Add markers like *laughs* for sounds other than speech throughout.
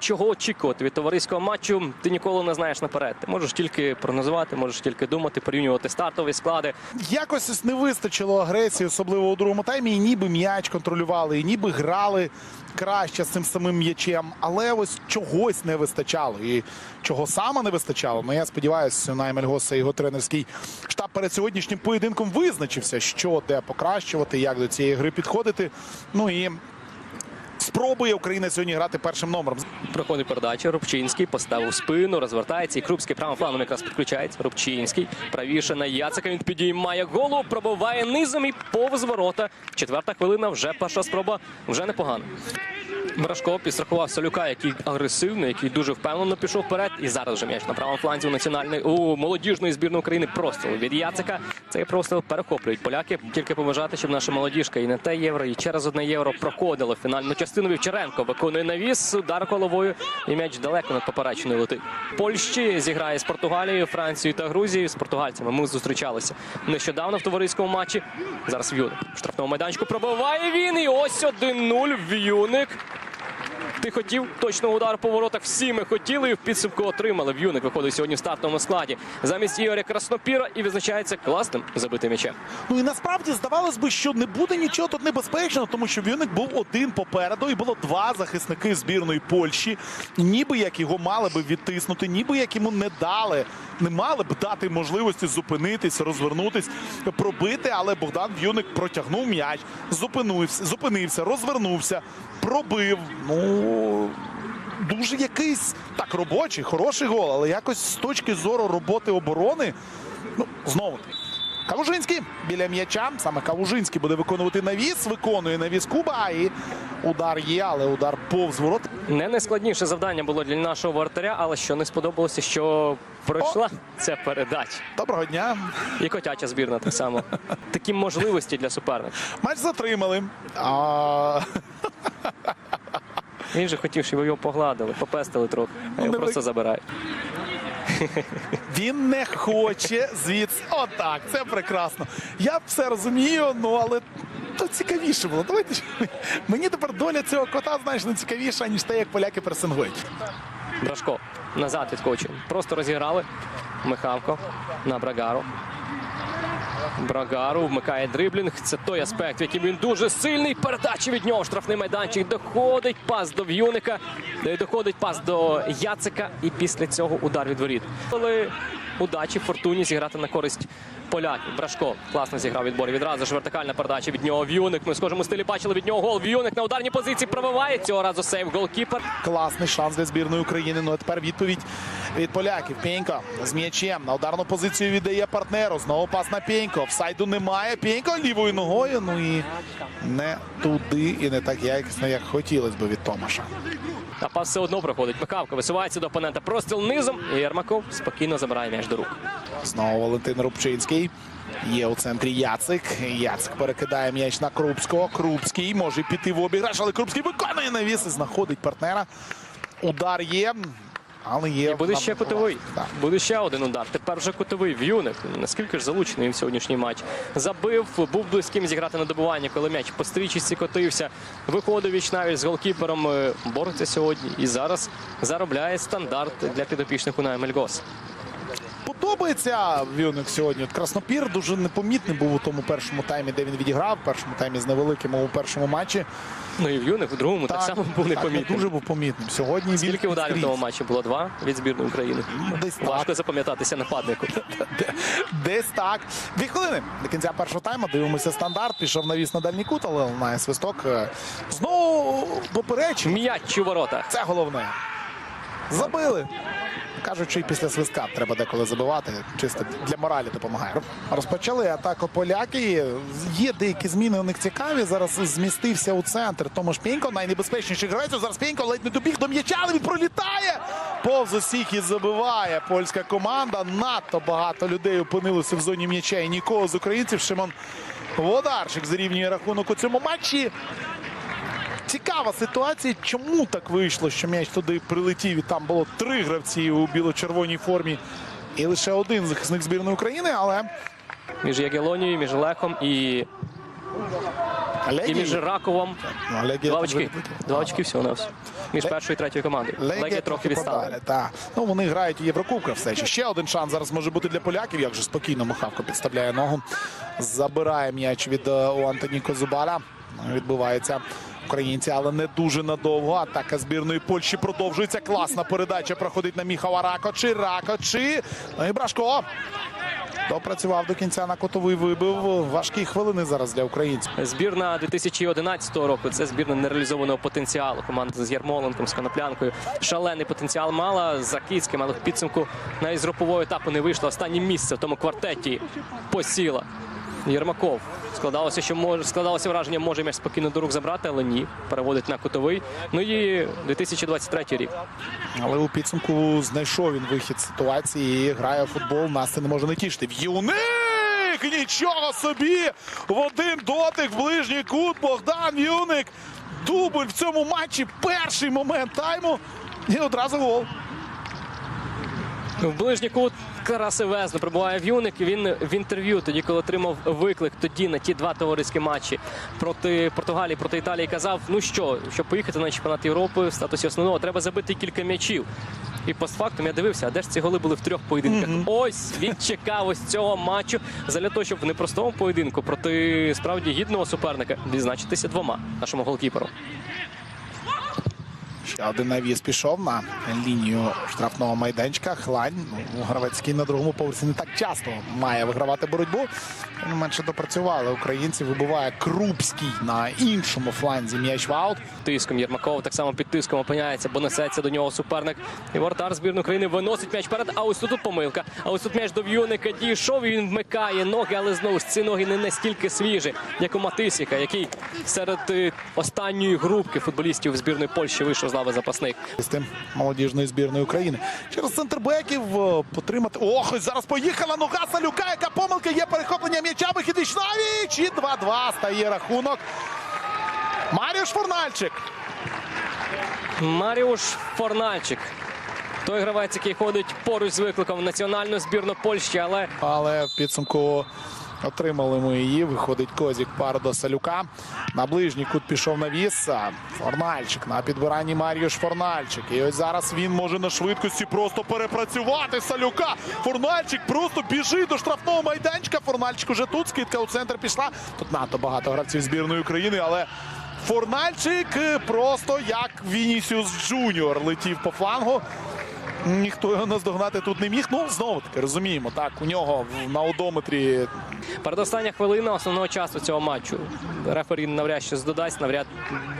Чого очікувати від товариського матчу, ти ніколи не знаєш наперед. Ти можеш тільки прогнозувати, можеш тільки думати, порівнювати стартові склади. Якось не вистачило агресії, особливо у другому таймі. І ніби м'яч контролювали, і ніби грали краще з цим самим м'ячем. Але ось чогось не вистачало. І чого саме не вистачало. Ну я сподіваюся, на Емельгоса і його тренерський штаб перед сьогоднішнім поєдинком визначився, що де покращувати, як до цієї гри підходити. Ну і спробує Україна сьогодні грати першим номером. Проходить передача. Рубчинський поставив спину, розвертається. І Крупський правим фланом якраз підключається. Рубчинський правіше на Яцика. Він підіймає голову, пробиває низом і повз ворота. Четверта хвилина. Вже перша спроба вже непогана. Брашко підстрахував Солюка, який агресивний, який дуже впевнено пішов вперед. І зараз вже м'яч на правому фланзі у національної у молодіжної збірної України простріл від Яцика. Цей простріл перехоплюють поляки. Тільки побажати, щоб наша молодіжка і на те євро, і через одне євро проходила фінальну частину. Вівчаренко виконує навіс, удар головою, і м'яч далеко над поперечною летить. Польщі зіграє з Португалією, Францією та Грузією. З португальцями ми зустрічалися нещодавно в товариському матчі. Зараз В'юник штрафному майданчику пробиває він. І ось 1-0 В'юник. Ти хотів точного удару по воротах. Всі ми хотіли і в підсумку отримали. В'юник виходить сьогодні в стартовому складі замість Ігоря Краснопіра і відзначається класним забитим м'ячем. Ну і насправді здавалось би, що не буде нічого тут небезпечного, тому що Вюник був один попереду, і було два захисники збірної Польщі. Ніби як його мали би відтиснути, ніби як йому не дали, не мали б дати можливості зупинитись, розвернутись, пробити. Але Богдан В'юник протягнув м'яч, зупинився, зупинився, розвернувся, пробив. Ну дуже якийсь так робочий, хороший гол, але якось з точки зору роботи оборони. Ну, знову таки. Калужинський біля м'яча. Саме Калужинський буде виконувати навіс. Виконує навіс Куба. І удар є, але удар повз ворот. Не найскладніше завдання було для нашого вратаря, але що не сподобалося, що пройшла ця передача. Доброго дня. І котяча збірна так само. Такі можливості для суперника. Матч затримали. А... *laughs* Він же хотів, щоб його погладили, попестили трохи, а його просто забирають. Він не хоче звідси. Отак, це прекрасно. Я все розумію, ну але то цікавіше було. Давайте мені тепер доля цього кота, знаєш, не цікавіша, ніж те, як поляки пресингують. Брашко назад відкочує. Просто розіграли. Михавко на Брагару. Брагару вмикає дриблінг. Це той аспект, в яким він дуже сильний. Передача від нього. Штрафний майданчик. Доходить пас до В'юника. Доходить пас до Яцика. І після цього удар від воріт. Удачі фортуні зіграти на користь поляків. Брашко класно зіграв відбор. Відразу ж вертикальна передача від нього. В'юник. Ми в схожому стилі бачили від нього гол. В'юник на ударній позиції пробиває. Цього разу сейв голкіпер. Класний шанс для збірної України. Ну а тепер відповідь від поляків. Пєнько з м'ячем на ударну позицію віддає партнеру. Знову пас на Пєнько. Офсайду немає. Пєнько лівою ногою. Ну і не туди, і не так якісно, як хотілося б від Томаша. А пас все одно проходить. Михавко висувається до опонента. Простріл низом. І Єрмаков спокійно забирає м'яч до рук. Знову Валентин Рубчинський. Є у центрі Яцик. Яцик перекидає м'яч на Крупського. Крупський може піти в обіграш, але Крупський виконує навіс і знаходить партнера. Удар є. Але є. І буде ще кутовий. Да. Буде ще один удар. Тепер вже кутовий в'юник. Наскільки ж залучений він в сьогоднішній матч. Забив, був близьким зіграти на добування, коли м'яч по стрічці котився. Виходив віч навіть з голкіпером. е, Бореться сьогодні. І зараз заробляє стандарт для підопічних у Мельгос. Подобається Вюник сьогодні. От Краснопір дуже непомітний був у тому першому таймі, де він відіграв. В першому таймі з невеликим у першому матчі. Ну і в'юник у другому так, само був так, непомітним. дуже був помітним. Сьогодні Скільки він ударів в тому матчі було? Два від збірної України. Ну, Десь так. Важко запам'ятатися нападнику. Десь так. Дві хвилини до кінця першого тайму. Дивимося стандарт. Пішов навіс на дальній кут, але лунає свисток. Е, Знову поперечення. М'яч у воротах. Це головне. Забили. Кажуть, що і після свистка треба деколи забивати. Чисто для моралі допомагає. Розпочали атаку поляки. Є деякі зміни у них цікаві. Зараз змістився у центр. Томаш Пєнько, найнебезпечніший гравець. Зараз Пєнько ледь не добіг до м'яча, але він пролітає. Повз усіх і забиває польська команда. Надто багато людей опинилося в зоні м'яча. І нікого з українців. Шимон Водарчик зрівнює рахунок у цьому матчі. Цікава ситуація, чому так вийшло, що м'яч туди прилетів і там було три гравці у біло-червоній формі і лише один захисник збірної України, але Між Ягелонією, між Лехом і, і між Раковом. Ну, Два очки. Два очки всього на все. Між Ле- першою і третьою командою. Легія трохи відстала. подалі, Так. Ну, вони грають у Єврокубках все ще. Ще один шанс зараз може бути для поляків. Як же спокійно Михавко підставляє ногу. Забирає м'яч від е, у Антоні Козубаля. Відбувається українці, але не дуже надовго. Атака збірної Польщі продовжується. Класна передача проходить на Міхава Ракочі. Ракочі. Ну і Брашко. Допрацював до кінця на котовий вибив. Важкі хвилини зараз для українців. Збірна 2011 року це збірна нереалізованого потенціалу. Команда з Ярмоленком, з Коноплянкою. Шалений потенціал мала за Київським, але в підсумку навіть з групового етапу не вийшла. Останнє місце в тому квартеті посіла. Єрмаков. Складалося, що може складалося враження, може м'яч спокійно до рук забрати, але ні. Переводить на кутовий. Ну і 2023 рік. Але у підсумку знайшов він вихід ситуації грає в футбол. Нас це не може не тішити. В'юник! Нічого собі! В один дотик в ближній кут Богдан В'юник. Дубль в цьому матчі. Перший момент тайму. І одразу гол. В ближній кут красивезно прибуває В'юник. Він в інтерв'ю, тоді, коли отримав виклик тоді на ті два товариські матчі проти Португалії, проти Італії, казав: ну що, щоб поїхати на чемпіонат Європи в статусі основного, треба забити кілька м'ячів. І постфактум я дивився, а де ж ці голи були в трьох поєдинках? Ось він чекав ось цього матчу для того, щоб в непростому поєдинку проти справді гідного суперника відзначитися двома нашому голкіперу. Один навіс пішов на лінію штрафного майданчика. Хлань. Ну, Гравецький на другому поверсі не так часто має вигравати боротьбу. Менше допрацювали українці. Вибиває Крупський на іншому фланзі м'яч в аут. тиском. Єрмаков так само під тиском опиняється, бо несеться до нього суперник. І вратар збірної України виносить м'яч перед. А ось тут помилка. А ось тут м'яч до В'юника дійшов. Він вмикає ноги, але знову ж ці ноги не настільки свіжі, як у Матисіка, який серед е, останньої групки футболістів збірної Польщі вийшов з лави запасних. з тим молодіжної збірної України. Через центрбеків е, потримати. Ох, зараз поїхала нога Салюка. Яка помилка є перехоплення м'яча. Вихід І 2-2 стає рахунок. Маріуш Форнальчик. Маріуш Форнальчик. Той гравець, який ходить поруч з викликом в національну збірну Польщі, але Але в підсумку отримали ми її. Виходить Козік пар до Салюка. На ближній кут пішов навіс. А Форнальчик на підбиранні Маріуш Форнальчик. І ось зараз він може на швидкості просто перепрацювати Салюка. Форнальчик просто біжить до штрафного майданчика. Форнальчик уже тут. Скидка у центр пішла. Тут надто багато гравців збірної України, але. Форнальчик просто як Вінісіус Джуніор летів по флангу. Ніхто його наздогнати тут не міг. Ну, знову таки, розуміємо, так, у нього на одометрі Передостання хвилина основного часу цього матчу. Рефері навряд чи додасть, навряд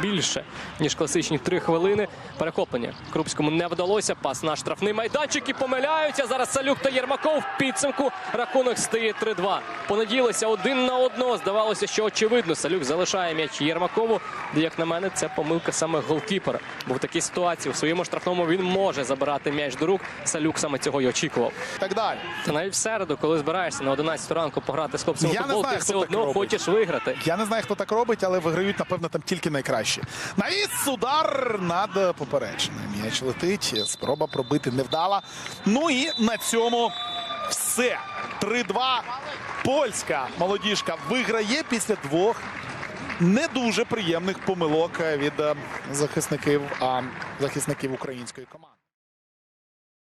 більше, ніж класичні три хвилини. Перехоплення Крупському не вдалося. Пас на штрафний майданчик і помиляються. Зараз Салюк та Єрмаков в підсумку. Рахунок стає 3-2. Понаділися один на одного. Здавалося, що очевидно. Салюк залишає м'яч Єрмакову. Як на мене, це помилка саме голкіпера. Бо в такій ситуації в своєму штрафному він може забирати м'яч до рук. Салюк саме цього й очікував. так далі. Та навіть в середу, коли збираєшся на 11 ранку пограти з хлопцями Я в не знаю, ти хто все так одно робить. хочеш виграти. Я не знаю, хто так робить, але виграють, напевно, там тільки найкращі. Навіс удар над поперечним. М'яч летить. Спроба пробити невдала. Ну і на цьому все. 3-2. Польська молодіжка виграє після двох не дуже приємних помилок від е, захисників, а, захисників української команди.